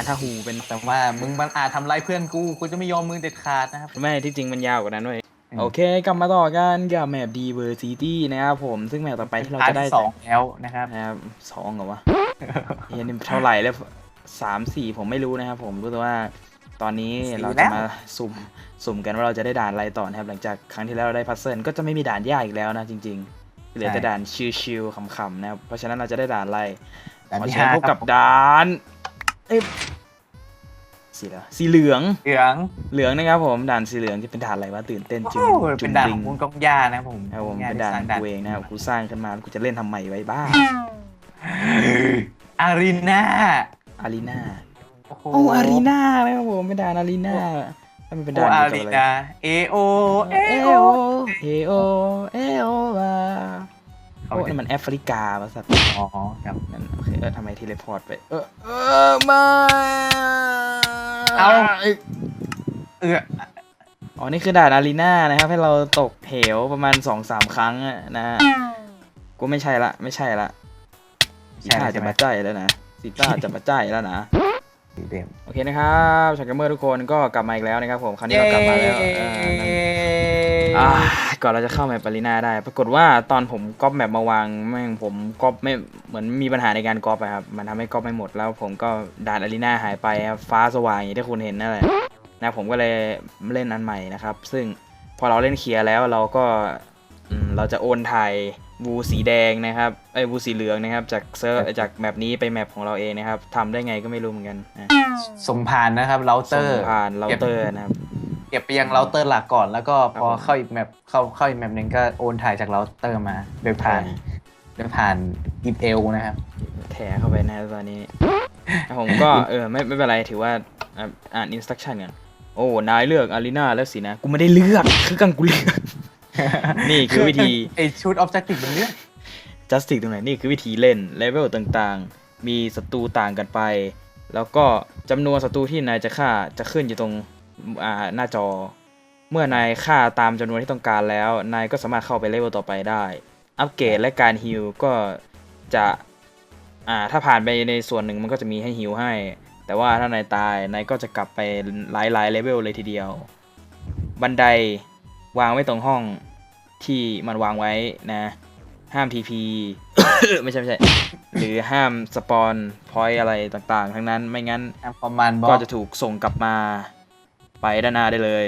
การถ้าหูเป็นแต่ว่ามึงมันอาจทำร้ายเพื่อนกูกูจะไม่ยอมมึงเด็ดขาดนะครับไม่ที่จริงมันยาวกว่านั้นเว้ยอืมโอเค กลับมาต่อกันกับแมป Diversity นะครับผมซึ่งแมปต่อไปที่เราจะได้พร์ทที่สองแล้วนะครับนะครับสองเหรอวะเฮียนี่เท่าไหร่แล้วสามสี่ผมไม่รู้นะครับผมรู้แต่ว่าตอนนี้สี่เราแล้จะวมาสุ่มสุ่มกันว่าเราจะได้ด่านอะไรต่อนะครับ หลังจากครั้งที่แล้วเราได้พัซเซิลก็จะไม่มีด่านยากอีกแล้วนะจริงๆเหลือแต่ด่านชิวๆขำๆนะครับเพราะฉะนั้นเราจะได้ด่านอะไรด่านขอที่เชิญห้าพบคกัรับบด่าน เอ้ยสีเหลืองสีเหลือง เหลืองเหลืองนะครับผมด่านสีเหลืองที่เป็นด่านอะไรวะตื่นเต้นจุโอ้งโหจุเป็นงด่านริขงองคุณกองยานะครับผมนะครับผมกองยเป็นด่านสของร้กูเองนะครับกูสร้างขึ้นมากูจะเล่นทำไมไว้บ้าอารีนาอารีนาโอ้โหโอ้อารีนานะครับผมเป็นด่านอารีนาถ้ามันเป็นโอด่านอาเกี่รียวกับอะไร นาเอโอเอเอโอโอ เอโอ เอโอวา เขาโอ้จะนี่มันแอฟริกาป่ะสัตว์อ๋อครับนั่นโอเคเออทำไมทีเลพอร์ตไป เออเออมาเอาเอออ๋อนี่คือด่านอารีนานะครับ ให้เราตกเหวประมาณสองสามครั้งอะนะฮะกูไม่ใช่ละไม่ใช่ละสีใช่ต้าใช่จะไหมมาใจายแล้วนะสีต้าจะมาใจายแล้วนะสีเดิมโอเคนะครับชาวเกมเมอร์ทุกคนก็กลับมาอีกแล้วนะครับผมคราวนี้เรากลับมาแล้วเออนั่นอ่าก่อนเราจะเข้าแมปปารีนาได้ ปรากฏว่าตอนผมก๊อปแมปมาวางแม่งผมก๊อปไม่เหมือนมีปัญหาในการก๊อปอะครับมันทำให้ก๊อปไม่หมดแล้ว ผมก็ด่านอารีนาหายไปครับฟ้าสว่างอย่างที่คุณเห็นนั่นแหละนะผมก็เลยเล่นอันใหม่นะครับ ซึ่งพอเราเล่นเคลียร์แล้วเราก็อืมเราจะโอนถ่ายวูสีแดงนะครับไอ้ยวูสีเหลืองนะครับ จากเซอร์จากแมปนี้ไปแมปของเราเองนะครับทำได้ไงก็ไม่รู้เหมือนกันนะส่งผ่านนะครับเราเตอส่งร์ผ่านเราเตอร์นะครับ เก็บไปยังเราเตอร์หลักก่อน แล้วก็พอครับผมเข้าอีกแมปเข้าเข้าอีกแมปหนึ่งก็โอนถ่ายจากเราเตอร์มา โดยผ่านใช่โดยผ่านอีเอลนะครับ แถเข้าไปนะตอนนี้ ผมก็เออไม่ไม่เป็นไรถือว่าอะอ่านอินสต u ั t ชั่นกันโอ้ นายเลือกอารีนาแล้วสินะ กูไม่ได้เลือกคือกังกูเลือกนี่คือวิธีไอชุดออบเจกติฟมันเลือกจัสติกตรงไหนนี่คือวิธีเล่นเลเวลต่างๆ มีศัตรูต่างกันไป แล้วก็จำนวนศัตรูที่นายจะฆ่าจะขึ้นอยู่ตรงอ่า หน้าจอ เมื่อนายฆ่าตามจำนวนที่ต้องการแล้ว นายก็สามารถเข้าไปเลเวลต่อไปได้ อัปเกรดและการฮิลก็จะอ่าถ้าผ่านไปในส่วนหนึ่งมันก็จะมีให้ฮิลให้ แต่ว่าถ้านายตายนายก็จะกลับไปหลายๆเลเวลเลยทีเดียว บันไดวางไว้ตรงห้องที่มันวางไว้นะ ห้ามทีพีไม่ใช่ไม่ใช่ หรือห้ามสปอนพอยอะไรต่างๆ ทั้งนั้นไม่งั้นประมาณบอก็กจะถูกส่งกลับมา ไปด้านหน้าได้เลย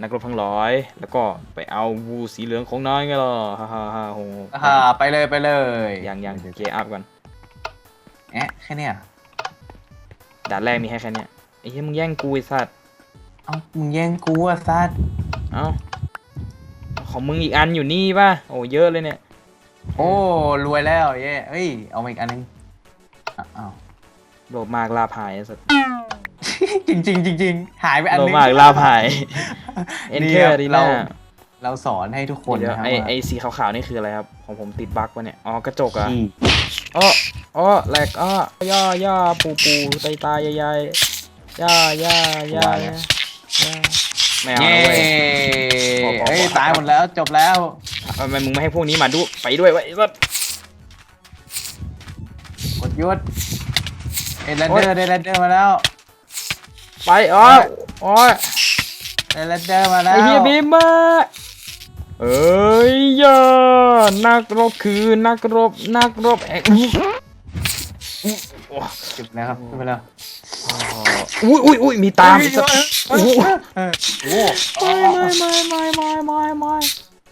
นักรบทั้งร้อย แล้วก็ไปเอาวูสีเหลืองของน้อยไงล่ะฮ่าฮ่าฮ่าโหอ่าไปเลยไปเลยยังยังเกอัพก่อนแอะแค่เนี้ยด่านแรกมีแค่แค่เนี้ยไอ้เหี้ยมึงแย่งกูไอ้สัตว์เอ้ามึงแย่งกูอะซัดเอ้าของมึงอีกอันอยู่นี่ป่ะโอ้เยอะเลยเนี่ย โอ้รวยแล้วเย้เอ้ยเอามาอีกอันนึงอะอ้าวโลภมากลาภหายไอ้สัตว์ จริงจริงๆจริงๆหายไปอันโลภนึงมากลาภหายเอ็นนี่เทอครับร์ดีเราน่าเราสอนให้ทุกคนเดี๋ยวนะครับไอว่าไอสีขาวๆนี่คืออะไรครับของผมติดบั๊กวะเนี่ยอ๋อกระจกอะขี้อ้ออ้อแหลกอ้อย่อย่อปูปูตายตายใหญ่ๆย่าย่าย่าย่าไม่เอาเย้นะเว้ยพอพอเฮ้ยพอตายหมดแล้วจบแล้วทำไมมึงไม่ให้พวกนี้มาดูไปด้วยวะไอ้สัสกดยุดเอเลนเดอร์เดลนเดอร์มาแล้ว ไปอ๋ออ๋อเดลนเดอร์มาแล้วไอเฮียบีมมาเอ้ยย่านักรบคือนักรบนักรบแอกอุ๊ยอุ๊ยโอ้จบแล้วครับขึ้นไปแล้วอุ้ยอุ้ยอุ้ยมีตามสัสโอ้โหเออโอ้โหไม่ไม่ไม่ไม่ไม่ไม่ไม่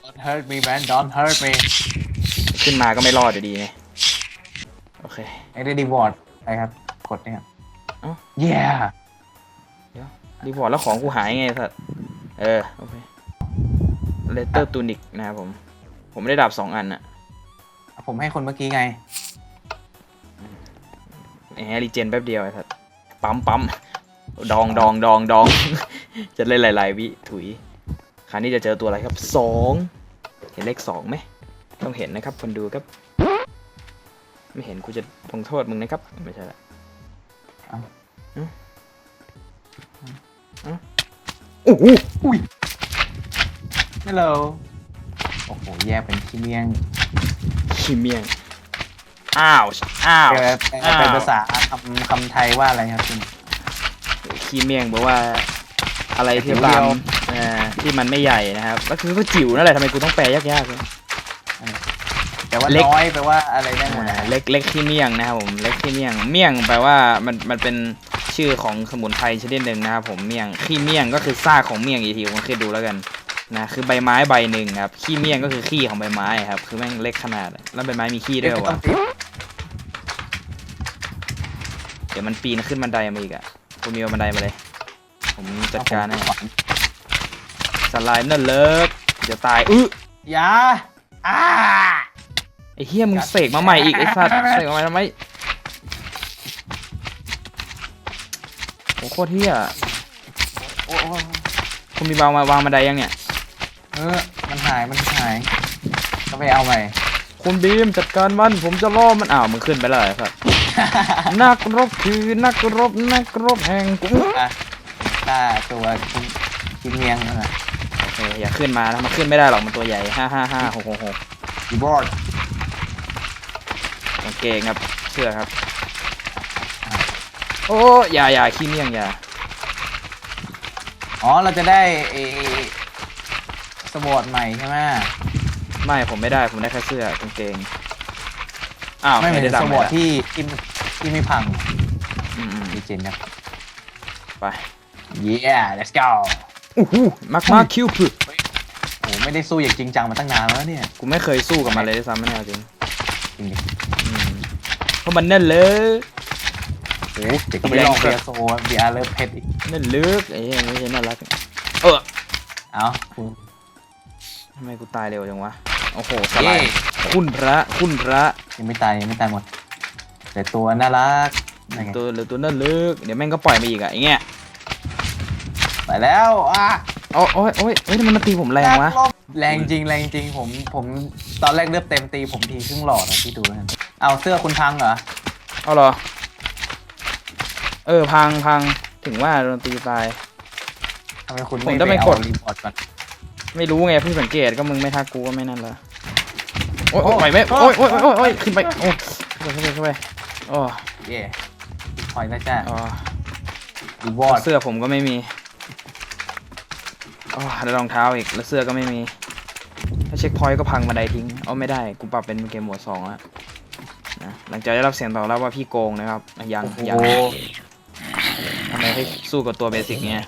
Don't hurt me man Don't hurt me ขึ้นมาก็ไม่รอดอยู่ดีไงโอเคไอ้ได้ดีวอร์ดอะไรครับ กดเนี่ยเอ้า yeah รีพอร์ตแล้วของกูหายไงสัสเออโอเคเลเตอร์ตูนิกนะครับผม ผมไม่ได้ดาบสองอันอะผมให้คนเมื่อกี้ไงแหมรีเจนแป๊บเดียวไอ้สัสปั๊มปั๊มดองดองดองดอง จะเล่นหลายๆวิถุยคราวนี้จะเจอตัวอะไรครับสองเห็นเลขสองไหมต้องเห็นนะครับคนดูครับ ไม่เห็นกูจะลงโทษมึงนะครับ ไม่ใช่ละเอ้าเอ้าเอ้าโอ้โหฮัลโหลโอ้โห แยกเป็นขี้เมี่ยงขี้เมียง อ้าวอ้าวเอออ้าวเป็นภาษาคำคำไทยว่าอะไรครับคุณขี้เมี่ยงบอกว่า อะไรที่จิ๋วตาเดีมยวเอ่อที่มันไม่ใหญ่นะครับ ก็คือก็จิ๋วนั่นแหละทำไมกูต้องแปลยากๆเลยแต่ว่าเล็กน้อยแปลว่าอะไรได้หมดอ่านะเล็กเล็กขี้เมี่ยงนะครับผม เล็กขี้เมี่ยง เมี่ยงแปลว่ามันมันเป็น ชื่อของสมุนไพรชนิดหนึ่งนะครับผมเมี่ยงขี้เมี่ยงก็คือซากของเมี่ยงอีกทีผมเคยดูแล้วกันนะคือใบไม้ใบหนึ่งครับขี้เมี่ยงก็คือขี้ของใบไม้ครับคือแม่งเล็กขนาดแล้วใบไม้มีขี้ด้เดี๋วยยวไม่ต้อวะงปิดเดี๋ยวมันปีนขึ้นบันไดมาอีกอะคุณมีเอาบันไดมาเลย ผมจัดการให้เอผมสไลด์นั่นเลิกจะตายอื้ออย่าอ่าไอ้เฮียมึงเสกมาใหม่อีกไอ้สัตว์เสกมาใหม่ทำไม โอ้โคตรเฮียโอ้โอ้คุณมีวางมาวางบันไดยังเนี่ย เออ มันหาย มันหายก็ไปเอาใหม่คุณบีมจัดการมัน ผมจะล่อมันอ้าวมึงขึ้นไปแล้วเหรอครับ นักรบคือนักรบนักรบแห่งกรุงอะฆ่าตัวคุณกินเมียงนั่นน่ะโอเคอย่าขึ้นมานะมันขึ้นไม่ได้หรอกมันตัวใหญ่ห้าห้าห้าหกหกหกอีบอร์ดกางเกงครับเสื้อครับโอ้อย่าอย่าขี้เมี่ยงอย่าอ๋อ เราจะได้เอสบอร์ดใหม่ใช่ไหมไม่ผมไม่ได้ผมได้แค่เสื้อกางเกงอ้าวไม่เหมือนได้สดำบอร์ดเลยที่ที่ที่ไม่พังอืมอืมดีเจนครับไป yeah let's go อู้หูมากมากคิวพึโอ้ไม่ได้สู้อย่างจริงจังมาตั้งนานแล้วเนี่ยกูไม่เคยสู้กับมันเลยด้วยซ้ำไม่แน่จริงจริงดิอืมเพราะมันนั่นเลย โอ้เดี๋ยวก็ไปลองเบียร์โซเบียร์เลิฟเพชรอีกนั่นลึกไอ้เหี้ยไม่ใช่น่ารักเออเอ้าคุณทำไมกูตายเร็วจังวะโอ้โหสไลเย้ด์คุณพระคุณพระยังไม่ตายยังไม่ตายหมดแต่ตัวน่ารักนั่นไงตัวเหลือตัวนั่นลึกเดี๋ยวแม่งก็ปล่อยมาอีกอะไอ้เงี้ยไปแล้วอะโอ้ยโอ้ยโอ้ยเฮ้ยทำไมมันตีผมแรงวะแรงจริงแรงจริงผมผมตอนแรกเลือบเต็มตีผมทีครึ่งหลอดนะพี่ดูแล้วกันเอาเสื้อคุณพังเหรอเอาเหรอ เออพังพังถึงว่าโดนตีตาย ทำไมคุณผมไม่จะไปไม่เอากดรีพอร์ตก่อนไม่รู้ไงเพิ่งสังเกตก็มึงไม่ทักกูก็ไม่นั่นละโอ้ยโอ้ยไหวไหมโอ้ยโอ้ยโอ้ยโอ้ยขึ้นไปโอ้ยขึ้นไปขึ้นไปขึ้นไปโอ้เย่คอยนะจ้าอ๋อรีวอร์ดเสื้อผมก็ไม่มีอ๋อแล้วรองเท้าอีกแล้วเสื้อก็ไม่มี ถ้าเช็คพอยต์ก็พังบันไดทิ้งเอาไม่ได้กูปรับเป็นเกมโหมดสองแล้วนะหลังจากได้รับเสียงตอบรับว่าพี่โกงนะครับอะยังยังโอ้ ทำไมให้สู้กับตัวเบสิกเงี้ย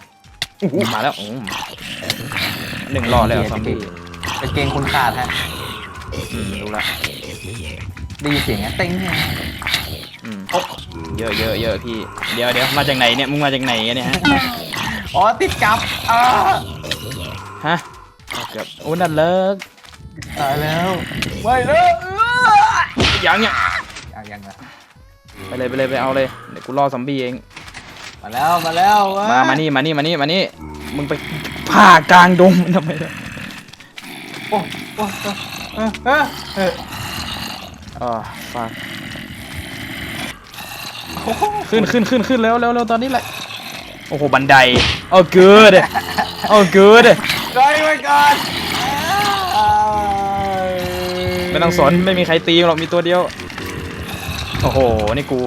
มาแล้วโอ้หนึ่งรอดเลยเหรอซอมบี้กางเกงคุณขาดฮะอืมรู้ละได้ยินเสียงอะเต็งเนี่ยอืมเยอะเยอะเยอะพี่ เดี๋ยวเดี๋ยวมาจากไหนเนี่ยมึงมาจากไหนเนี่ยฮะอ๋อติดกับอ่าฮะเอาเกือบโอ้นั่นเลิกตายแล้วไม่เลิกยังเนี่ยยังยังนะไปเลยไปเลยไปเอาเลยเดี๋ยวกูรอซอมบี้เอง มาแล้วมาแล้วเว้ยมา มานี่ มานี่ มานี่ มานี่ มึงไปผ่ากลางดงทำไมล่ะโอ้โอ้เออเออเอออ๋อฝากขึ้นขึ้นขึ้นขึ้นแล้วแล้วแล้วตอนนี้แหละ โอ้โห บันไดโอ้ good โอ้ good รอไว้ก่อนไม่ต้องสนไม่มีใครตีหรอกมีตัวเดียว โอ้โห นี่กู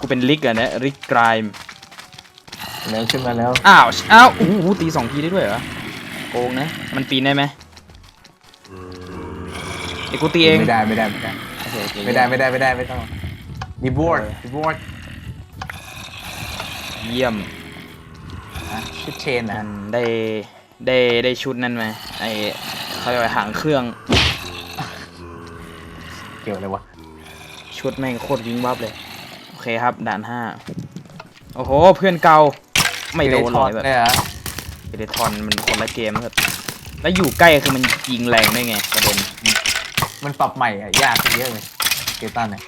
กูเป็นลิกอะนะลิกกราย แล้วขึ้นมาแล้ว อ้าวอ้าวโอ้โหตีสองทีได้ด้วยเหรอโกงนะ มันปีนได้ไหมเดี๋ยวกูตีเองไม่ได้ไม่ได้ไม่ได้โอเคโอเคไม่ได้ไม่ได้ไม่ได้ไม่ต้องรีบอร์ดรีบอร์ดเยี่ยมชุดเชนมันะนได้ได้ได้ชุดนั้นไหมไอเขาเรียกว่าหางเครื่อง เกี่ยวอะไรวะชุดแม่งโคตรวิงวับเลย โอเคครับ ด่านห้าโอ้โห เพื่อนเก่า ไม่โดนเลยแบบเลยเหรอเอเดทอนมันคนละเกมครับแล้วอยู่ใกล้คือมันยิงแรงได้ไงประเด็นมันปรับใหม่อะยากขึ้นเยอะเลยเกตันเนี่ย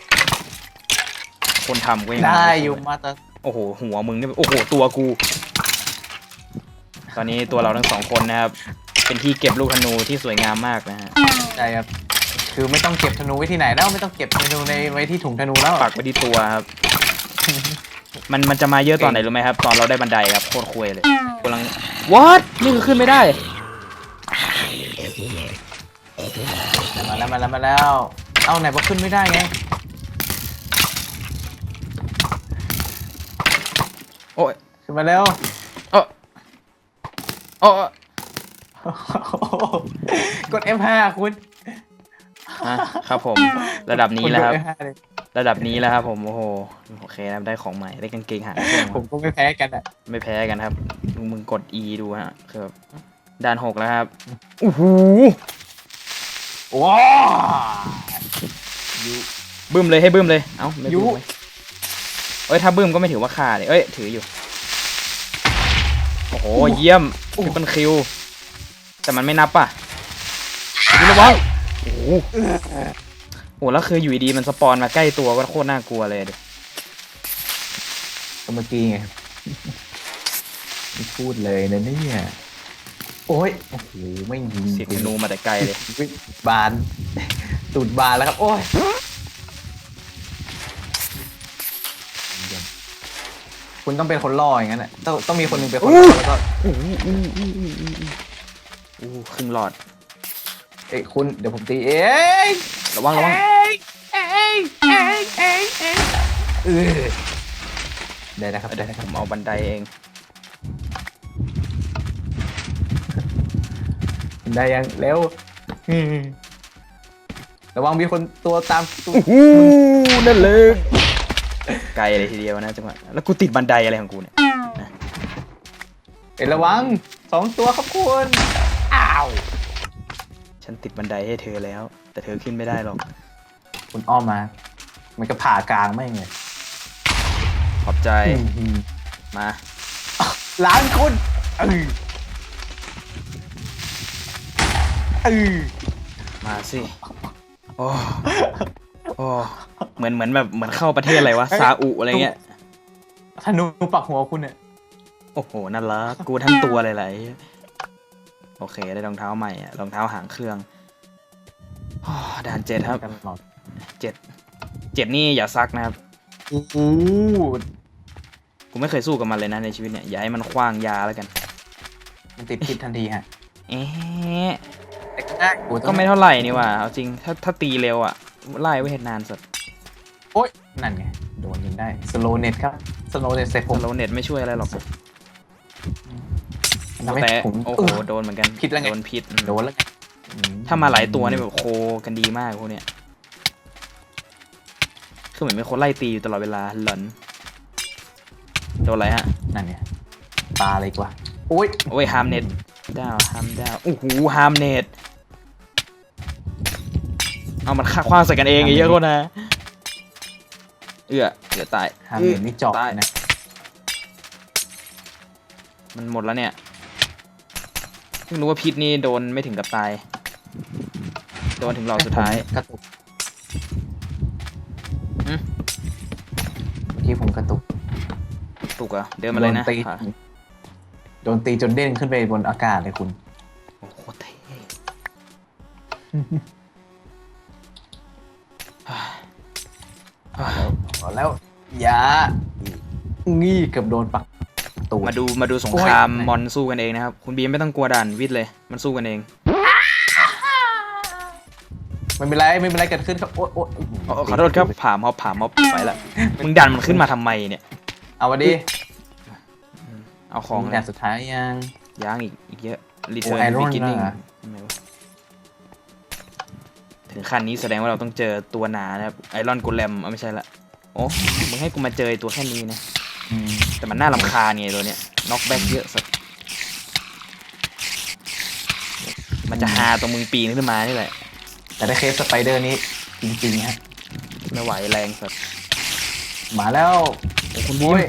คนทำก็ยังได้อยู่มาตอโอ้โหหัวมึงนี่โอ้โหตัวกู ตอนนี้ตัวเราทั้งสองคนนะครับเป็นที่เก็บลูกธนูที่สวยงามมากนะฮะใช่ครับคือไม่ต้องเก็บธนูไว้ที่ไหนแล้วไม่ต้องเก็บธนูในไว้ที่ถุงธนูแล้วปักไว้ที่ตัวครับ มันมันจะมาเยอะตอนไหนรู้ไหมครับ ตอนเราได้บันไดครับโคตรคุยเลยกำลัง what นี่คือขึ้นไม่ได้ มาแล้วมาแล้วมาแล้ว เอาไหนบอกขึ้นไม่ได้ไง โอ้ยขึ้นมาเร็วเออเออกด F5 คุณ อะครับผม ระดับนี้แล้วครับณกด F5 เลย ระดับนี้แล้วครับผมโอ้โหโอเคนะครับได้ของใหม่ได้กางเกงหางเครื่องผมก็ไม่แพ้กันอะ ไม่แพ้กันครับมึงมึงกด E ดูฮะคือแบบด่านหกแล้วครับโอ้โหว้า บึ้มเลยให้บึ้มเลย เอ้าไม่บึ้ยุมไหมเอ้ย ถ้าบึ้มก็ไม่ถือว่าฆ่าเลยเอ้ย ถืออยู่ โอ้โห เยี่ยมทริปเปิลคิว แต่มันไม่นับป่ะดูระวังโอ้โห โอ้แล้วคืออยู่ดีๆมันสปอนมาใกล้ตัวก็โคตรน่ากลัวเลยดิก็เมื่อกี้ไงไม่พูดเลยนะเนี่ยโอ้ยโอ้โหไม่ยิงเสียงธนูมาแต่ไกลเลยวิบานตูดบานแล้วครับ โอ้ยคุณต้องเป็นคนล่ออย่างนั้นแหละต้องต้องมีคนหนึ่งเป็นคนล่อแล้วก็อู้อู้อู้อู้อู้อู้อู้ครึ่งหลอด เอ้ยคุณเดี๋ยวผมตีเอ้ยระวังระวังเอ้ยเอ้ยเอ้ยเอ้ยเอ้ยเออได้นะครับได้นะคผรับมเอาบันไดเองได้ยังเร็วอืมระวังมีคนตัวตามตัวอู้นั่นเลยไกลเลยทีเดียวนะจังหวะแล้วกูติดบันไดอะไรของกูเนี่ยเอ้ยระวังสองตัวครับคุณอ้าว ฉันติดบันไดให้เธอแล้ว แต่เธอขึ้นไม่ได้หรอก คุณอ้อมมา มันก็ผ่ากลางไม่งเลยขอบใจอืมมา ล้างคุณเออเออมาสิ โอ้โอ้เหมือนเหมือนแบบเหมือนเข้าประเทศอะไรวะ ซาอุอะไรเงี้ย ธนูปักหัวคุณเนี่ย โอ้โหนั่นละกูทั้งตัวเลยไหล โอเคได้รองเท้าใหม่อะรองเท้าหางเครื่องอ้อด่านเจ็ดครับกันหมดเจ็ดเจ็ดนี่อย่าซักนะครับโอ้โหกูไม่เคยสู้กับมันเลยนะในชีวิตเนี่ยอย่าให้มันคว้างยาแล้วกัน มันติดพิษทันทีฮะ เอ๊ะแต่ก็ได้โอ้ก็ไม่เท่าไหร่นี่หว่าเอาจริงถ้าถ้าตีเร็วอะไล่ไว้เห็นนานสุดโอ้ยนั่นไงโดนยิงได้สโลเน็ตครับสโลเน็ตใส่ผมโลเน็ตไม่ช่วยอะไรหรอก ทำให้แต่ผมโอ้โหโดนเหมือนกันพิษแล้วไง โดนพิษอืมโดนแล้วไงอืถ้ามาหลายตัวนี่แบบโคกันดีมากพวกเนี้ยคือเหมือนเป็นคนไล่ตีอยู่ตลอดเวลาหลอนโดนอะไรฮะ นั่นไงปลาเลยกว่าโอ้ยโอ้ยฮามเน็ตดาวฮามดาวโอ้โหฮามเน็ตเอามันฆ่าคว้างใส่กันเองไอ้เหี้ยอะคนนะเอื้อเอื้อตายฮามเน็ตนี่เจาะตายนะมันหมดแล้วเนี่ย เพิ่งรู้ว่าพิษนี่โดนไม่ถึงกับตาย โดนถึงหลอดสุดท้าย กระตุกอืมเมื่อกี้ผมกระตุกตุกเหรอะเดินมาเลยนะโดตีค่ะโดนตีจนเด้งขึ้นไปบนอากาศเลยคุณ โอ้โหเท่ฮ่าฮ่าแล้วแล้วอย่างี้เกือบโดนปัก ตูมาดูมาดูสงครามโอ้ยมอนสู้กันเองนะครับ คุณบีมไม่ต้องกลัวด่านวิทย์เลย มันสู้กันเอง ไม่เป็นไรไม่เป็นไรเกิดขึ้นครับโอ๊ยโอ๊ยอ๋อขอโทษครับผ่ามอบผ่ามอบไปละมึงดันมันขึ้นมาทำไมเนี่ย เอามาดิเอาของมีเลด่ายนสุดท้ายยังย่างอีกอีกเยอะรีโอ้เทิร์น Iron บิกินิ่งน่ะถึงขั้นนี้แสดงว่าเราต้องเจอตัวหนานะครับไอรอนกูแลมเอาไม่ใช่ละโอ้มึงให้กูมาเจอไอ้ตัวแค่นี้นะอืม แต่มันน่าลำคาญไงตัวเนี้ยน็อกแบ็กเยอะสุดมันจะหาตรงมึงปีนขึ้นมานี่แหละ แต่ได้เคสสไปเดอร์นี้จริงๆฮะไม่ไหวแรงสุดมาแล้วโอ้คุณบีโอ้มย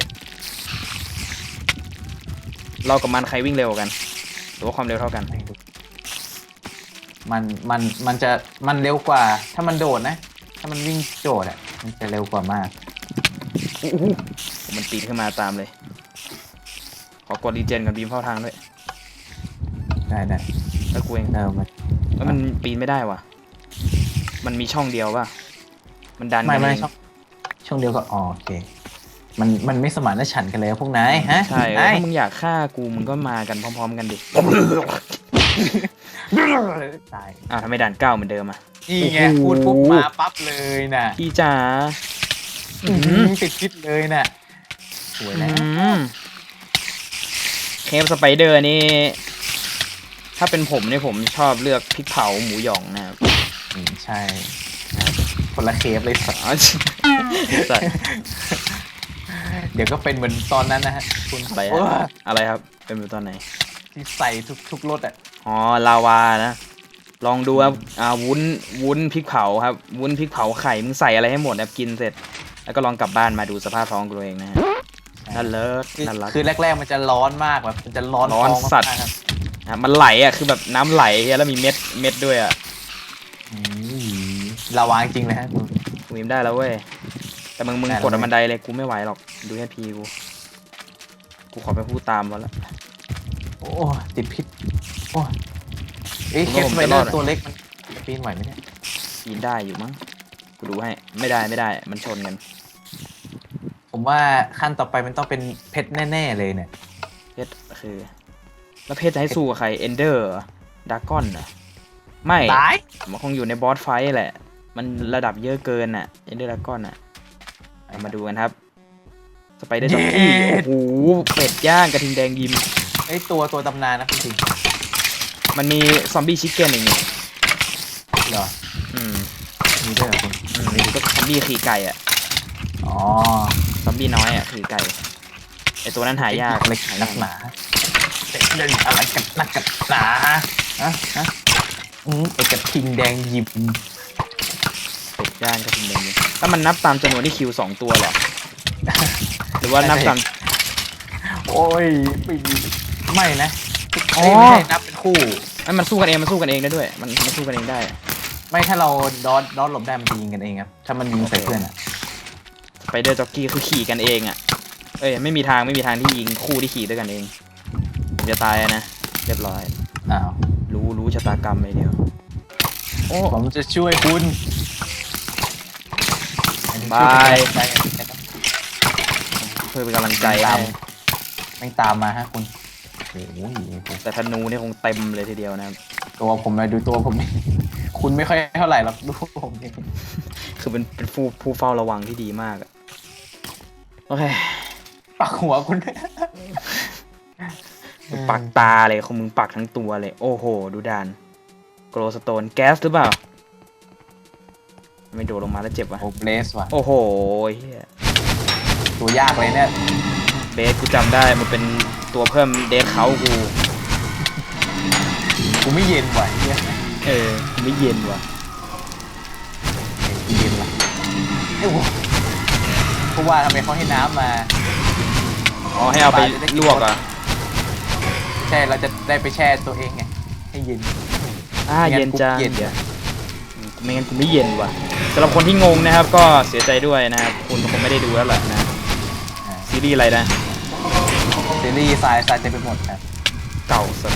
เรากับมันใครวิ่งเร็วกว่ากัน หรือว่าความเร็วเท่ากัน มันมันมันจะมันเร็วกว่า ถ้ามันโดดนะ ถ้ามันวิ่งโดดอะ มันจะเร็วกว่ามากอู้หู มันปีนขึ้นมาตามเลย ขอกดรีเจนกับบีมเข้าทางด้วยได้ได้แล้วกูเองเออมันแล้วมันปีนไม่ได้ว่ะ มันมีช่องเดียวป่ะ มันดันไม่กันไม่เองช่องช่องเดียวก็อ๋อโอเค มันมันไม่สมานฉันท์กันเลยพวกนายฮะใช่เออนาถ้าย มึงอยากฆ่ากูมึงก็มากันพร้อม ๆ กันดิ ตายอ่าวทำไมด่านเก้าเหมือนเดิมอะ นี่ไงโอ้โห พูดปุ๊บมาปั๊บเลยน่ะพี่จ๋าอื้อหือติดพิษเลยน่ะ สวยอืแล้วมเคฟสไปเดอร์นี่ ถ้าเป็นผมเนี่ยผมชอบเลือกพริกเผาหมูหยองนะครับอืมใช่คนละเคฟเลยสัตว์อ๋อสัตว์เดี๋ยวก็เป็นเหมือนตอนนั้นนะฮะคุณอะไรโอ้อะอะไรครับ เป็นแบบตอนไหน ที่ใส่ทุกทุกรสอะอ๋อลาวานะ ลองดูครับอ่าวุ้นวุ้นพริกเผาครับ วุ้นพริกเผาไข่มึงใส่อะไรให้หมดครับกินเสร็จ แล้วก็ลองกลับบ้านมาดูสภาพท้องตัวเองนะฮะ นั่นเลิศคือนั่นรัก คือแรกๆมันจะร้อนมากแบบมันจะร้อนร้อนท้งมากสัตว์ ครับอะมันไหลอะคือแบบน้ำไหลแล้วมีเม็ดเม็ดด้วยอะอืมระวังจริงเลยฮะคุณกูยิ้มได้แล้วเว้ยแต่มึงมึงได้แล้ว กดเว้ยบันไดเลยกูไม่ไหวหรอกดูแค่พีกูกูขอไปพูดตามมาละ โอ้ติดพิษโอ้เอ้ยผมเคว่าฟผมไวจะเดรออดร์อะตัวเล็กมันจะปีนไหวไหมเนี่ยปีนได้อยู่มั้งกูดูให้ไม่ได้ไม่ได้มันชนกัน ผมว่าขั้นต่อไปมันต้องเป็นเพชรแน่ ๆ เลยเนี่ย เพชรคือ แล้วเพชรจะให้สู้กับใครเอนเดอร์ดากอนเหรอไม่ตาย มันคงอยู่ในบอสไฟท์แหละ มันระดับเยอะเกินอะเอนเดอร์ดากอนอะเอามาดูกันครับสไปเดอร์จ็อกกี้โอ้โหเป็ดย่างกระทิงแดงยิม ไอยตัวตัวตำนานนะจริงมันมีซอมบี้ชิคเก้นอีกนี่ๆเหรออืมมีด้วยเหรอคุณอืมก็ซอมบี้ขี่ไก่อะ อ๋อ ซอมบี้น้อยอะขี่ไก่ไอตัวนั้นหายากเล็กหายนัยากกหนาเด็กเล่นอะไรกันนักกันหนาฮะฮะอืมไอกระทิงแดงหยิบเป็ดย่างกระทิงแดงยิมแล้วมันนับตามจำนวนที่คิวสองตัวเหรอ หรือว่านับตาม โอ้ยไม่มีไม่นะอ๋อเยไม่ใช่นับเป็นคู่ ไอ้ยมันสู้กันเองมันสู้กันเองได้ด้วย มันมันสู้กันเองได้ ไม่ถ้าเราดอดดอดหลบได้มันจะยิงกันเองครับ ถ้ามันยิงใส่เพื่อนอะส ไปเดอร์จ็อกกี้คือขี่กันเองอะ เอ้ยไม่มีทางไม่มีทางที่ยิงคู่ที่ขี่ด้วยกันเองผมจะตายอะนะเรียบร้อย อ้าวรู้รู้ชะตากรรมเลยเดียวโอ้ผมจะช่วยคุณบายได้เพื่อเป็นกำลังใจตามให้ไม่ตามมาฮะคุณโอ้โหแต่ธนูเนี่ยคงเต็มเลยทีเดียวนะครับตัวผมเลยดูตัวผมนี่คุณไม่ค่อยเท่าไหร่หรอกดูผมนี่คือเป็นเป็นผู้ผู้เฝ้าระวังที่ดีมากอะ โอเคปักหัวคุณปักตาเลยของมึงปักทั้งตัวเลย โอ้โห ดูดาน โกลสโตนแก๊สหรือเปล่า ไม่โดดลงมาแล้วเจ็บวะโอ้เบลสว่ะ โอ้โหเฮียตัวยากเลยเนี่ยเบสกูจำได้มันเป็นตัวเพิ่มเดทเขากูกูไม่เย็นว่ะไอ้เนี่ยเออกูไม่เย็นว่ะกูเย็นว่ะเอ้ยโว้ยเพราะว่าทำไมเขาให้น้ำมา อ๋อให้เอาไปลวกอะใช่เราจะได้ไปแช่ตัวเองไงให้เย็น อ่าไม่งั้นเย็นจังกูเย็น เดี๋ยวอืมไม่งั้นกูไม่เย็นว่ะสำหรับคนที่งงนะครับ ก็เสียใจด้วยนะครับคุณคงไม่ได้ดูแล้วแหละนะอ่าซีรีส์อะไรนะ ซีรีส์ทรายทรายเต็มไปหมดครับเก่าสุด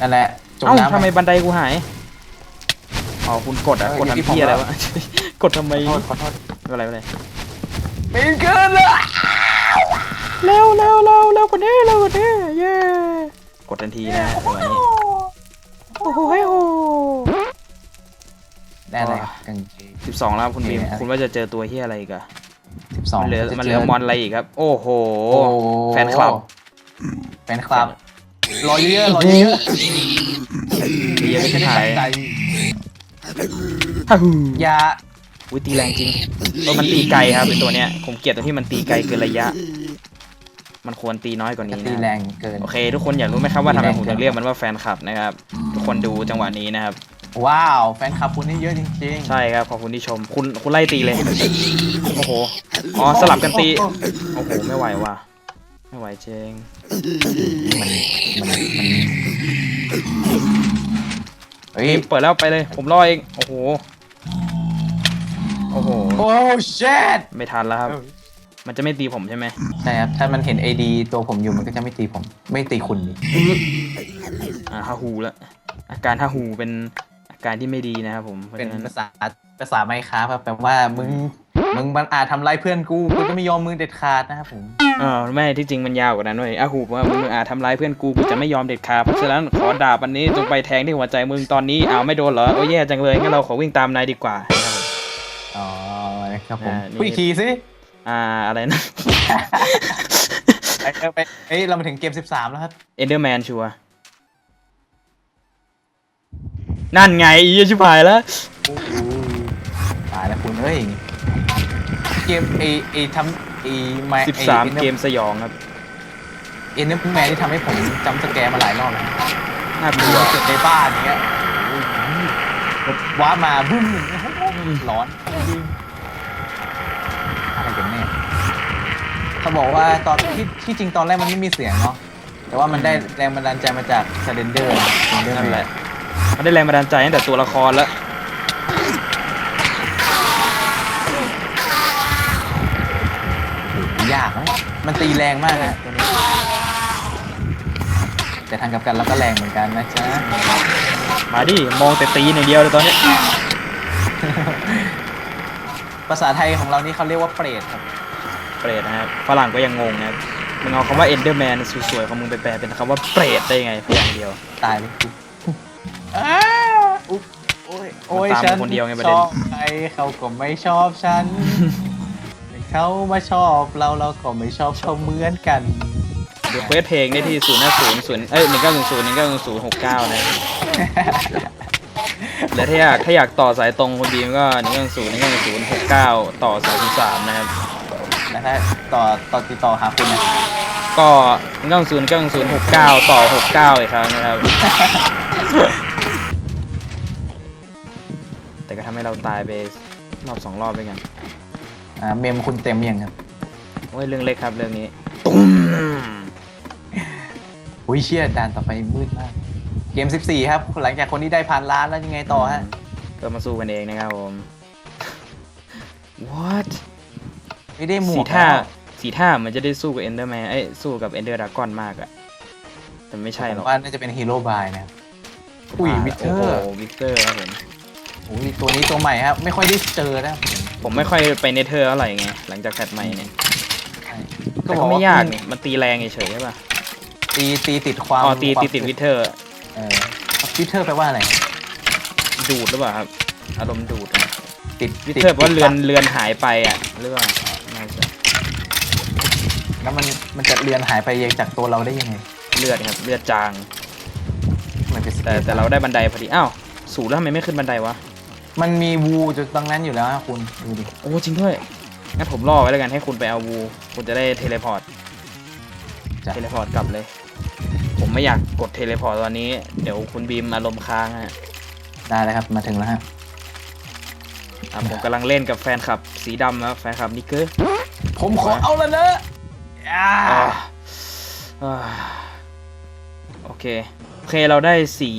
นั่นแหละจมเอ้าน้ำทำไมป บันไดกูหาย อ๋อคุณกดอะเออกดอยู่ที่ทำเพี้ยผมอะไรแล้ว วะ กดทำไมขอโทษขอโทษไม่เป็นไรไม่เป็นไร ปีนขึ้นเลยเร็วเร็วเร็วเร็วกว่านี้เร็วกว่านี้เย้กดทันทีนะจังหวะนี้โอ้โหโอ้ได้เลยกางเกง สิบสองแล้วครับคุณบีมโอเคครับคุณว่าจะเจอตัวเฮียอะไรอีกอะสิบสองมันเหลือมันเหลือมอนอะไรอีกครับ โอ้โหโอ้แฟนคลับแฟนคลับรอเยอะๆรอเยอะเยอะๆไม่หายใจฮ่าฮูอยา อุ้ยตีแรงจริงเออมันตีไกลครับไอตัวเนี้ยผมเกลียดตรงที่มันตีไกลเกินระยะ มันควรตีน้อยกว่านี้ตีนะแรงเกิน โอเค ทุกคนอยากรู้ไหมครับว่าทำไมตีแรงผมถึงเรียกมันว่าแฟนคลับนะครับ ทุกคนดูจังหวะนี้นะครับ ว้าว แฟนคลับคุณนี่เยอะจริงๆ ใช่ครับขอบคุณที่ชม คุณคุณไล่ตีเลยโอ้โหอ๋อสลับกันตีโอ้โหไม่ไหวว่ะไม่ไหวเจงมันมันมันเฮ้ยเปิดแล้วไปเลย ผมรอเองโอ้โห โอ้โห โอ้เช็ดไม่ทันแล้วครับ มันจะไม่ตีผมใช่ไหมใช่ครับ ถ้ามันเห็น AD ตัวผมอยู่มันก็จะไม่ตีผม ไม่ตีคุณนี่อ่าฮาฮูแล้วอาการฮาฮูเป็นอาการที่ไม่ดีนะครับผมเพราะเป็นฉะนั้นภาษาภาษาไมค้าครับแปลว่ามึงมึงมันอาจทำร้ายเพื่อนกูกูจะไม่ยอมมึงเด็ดขาดนะครับผมเออไม่ที่จริงมันยาวกว่านั้นเว้ยอาฮูว่ามึงอาจทำร้ายเพื่อนกูกูจะไม่ยอมเด็ดขาดเพราะฉะนั้นขอดาบอันนี้จงไปแทงที่หัวใจมึงตอนนี้อ้าวไม่โดนเหรอโอ้ยแย่จังเลยงั้นเราขอวิ่งตามนายดีกว่านะครับผม อ๋อนะครับผมอ่านี่ พูดอีกทีสิอ่าอะไรนะ ไปเออไปเอ้ยเรามาถึงเกม 13 แล้วครับ เอนเดอร์แมนชัวร์นั่นไงอีชิบหายแล้ว ตายแล้วคุณเอ้ย เกมเอเอทำเอมา13 เกมสยองครับเอ็นเนอร์แมนที่ทำให้ผมจำสแกร์มาหลายรอบแล้วน่ากดูลัว เกิดในบ้านอย่างเงี้ยว้าร์ปมาบึ้มร้อนจริงอะไรกันแน่ เขาบอกว่าตอนที่ที่จริงตอนแรกมันไม่มีเสียงเนาะแต่ว่ามันได้แรงบันดาลใจมาจากซ l เ n นเดอร์นั่นแหละมันได้แรงบันดาลใจตั้งแต่ตัวละครแล้ว ยากนะมันตีแรงมากนะตัวนี้แต่ทางกลับกันแล้วก็แรงเหมือนกันนะจ๊ะ มาดิ มองแต่ตีนอย่างเดียวเลยตอนนี้ ภาษาไทยของเรานี่เขาเรียกว่าเปรตครับ เปรตนะครับฝรั่งก็ยังงงนะครับมึงเอาคำว่าเอนเดอร์แมนสวยๆของมึงไปแปลเป็นคำว่าเปรตได้ยังไงพยางค์เดียว ตายเลยกูอ้าวอุ๊ยโอ้ยโอ้ยมันตามฉันคนเดียวไงประชเด็นอบใครเขาก็ไม่ชอบฉันเขามาชอบเราเราก็ไม่ชอบเขาเหมือนกัน เดี๋ยวเควสเพลงได้ที่ศูนย์ห้าศูนย์ศูนย์เอ้ยหนึ่งเก้าหนึ่งศูนย์หนึ่งเก้าหนึ่งศูนย์หกเก้านะและถ้าอยากถ้าอยากต่อสายตรงคนดีมก็หนึ่งเก้าศูนย์หนึ่งเก้าศูนย์หกเก้าต่อสายสามนะครับแล้ว ถ้าต่อต่อติดต่อหาคุณนะก็หนึ่งเก้าศูนย์เก้าศูนย์หกเก้าต่อหกเก้าอีกครั้งนะครับ แต่ก็ทำให้เราตายไปรอบสองรอบด้วยกันอ่าเมมคุณเต็มยังครับโอ้ยเรื่องเล็กครับเรื่องนี้ตุ้มอุ้ยเชี่ยด่านต่อไปมืดมาก เกม 14 ครับ หลังจากคนที่ได้พันล้านแล้วยังไงต่อฮะ ก็มาสู้กันเองนะครับผม what ไม่ได้หมวสีกท่าแล้วสีท่ามันจะได้สู้กับเอนเดอร์แมนเอ้ยสู้กับเอนเดอร์ดากอนมากอะแต่ไม่ใช่หรอกผมว่าน่าจะเป็นฮีโร่บายนะครับอุ้ยวิเทอร์โอ้โหวิกเตอร์ครับผมอุ้ยตัวนี้ตัวใหม่ครับ ไม่ค่อยได้เจอนะผมไม่ค่อยไปเนเธอร์เท่าไหร่ไงหลังจากแพทใหม่เนี่ยใช่แต่ก็ไม่ยากนี่มันตีแรงเฉยๆใช่ป่ะตีตีติดความอ๋อตีความตีติดวิเทอร์ เออวิเทอร์แปลว่าอะไร ดูดหรือเปล่าครับ อารมณ์ดูดติดวิติดเทอร์เพราะเรือนติดเรือนหายไปอะหรือเปล่าน่าจะ แล้วมันมันจะเรือนหายไปจากตัวเราได้ยังไงเลือดครับเลือดจาง มันเป็นสกิลแต่แต่เราได้บันไดพอดี อ้าวสูงแล้วทำไมไม่ขึ้นบันไดวะ มันมีวูจุดตรงนั้นอยู่แล้วนะคุณดูดิโอ้จริงด้วย งั้นผมรอไว้แล้วกันให้คุณไปเอาวูคุณจะได้เทเลพอร์ตจ้ะเทเลพอร์ตกลับเลย ผมไม่อยากกดเทเลพอร์ตตอนนี้ เดี๋ยวคุณบีมอารมณ์ค้างฮะได้แล้วครับ มาถึงแล้วฮะอะผมกำลังเล่นกับแฟนคลับสีดำนะแฟนคลับนิกเกอร์ผมขอเอาแล้วนะอ่า อ่าอ่าโอเค โอเคเราได้สี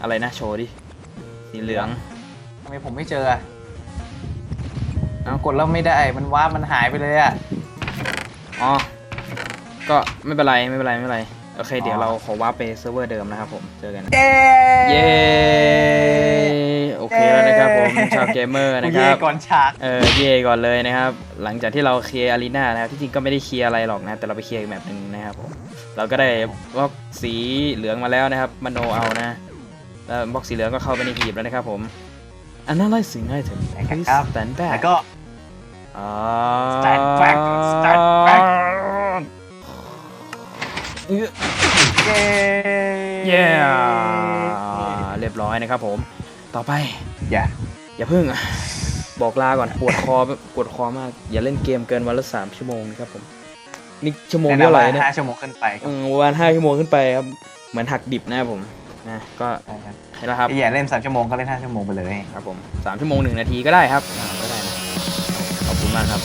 อะไรนะโชว์ดิ สีเหลือง ทำไมผมไม่เจออะเอ้ากดแล้วไม่ได้ มันว้าร์ปมันหายไปเลยอะ อ๋อ ก็ไม่เป็นไรไม่เป็นไรไม่เป็นไร โอเค เดี๋ยวอ๋อเราขอวาร์ปไปเซิร์ฟเวอร์เดิมนะครับผม เจอกันเย้ เย้ โอเคแล้วนะครับผมชาวเกมเมอร์นะคเย่รับก่อนฉากเออเย่ก่อนเลยนะครับ หลังจากที่เราเคลียร์อารีนานะครับที่จริงก็ไม่ได้เคลียร์อะไรหรอกนะแต่เราไปเคลียร์อีกแบบหนึ่งนะครับผมเราก็ได้บล็อกสีเหลืองมาแล้วนะครับมโนเอานะแล้วบล็อกสีเหลืองก็เข้าไปในหีบแล้วนะครับผม analyzing item ครับ stand แล้ว back ก็อ่า Stand back Stand back เอ้ยเย้เย้เรียบร้อยนะครับผม ต่อไป อย่า อย่าเพิ่งบอกลาก่อนปวดคอปวดคอมาก อย่าเล่นเกมเกินวันละสามชั่วโมงนะครับผมนี่ชั่วโมงแนะเท่านำไหร่ว่าเนี่ยห้าชั่วโมงขึ้นไปคเอรับอวันห้าชั่วโมงขึ้นไปครับเหมือนหักดิบนะครับผมนะก็ใช่ครับให้แล้วครับอย่าเล่นสามชั่วโมงก็เล่นห้าชั่วโมงไปเลยครับผมสามชั่วโมงหนึ่งนาทีก็ได้ครับอ่าก็ได้นะขอบคุณมากครับ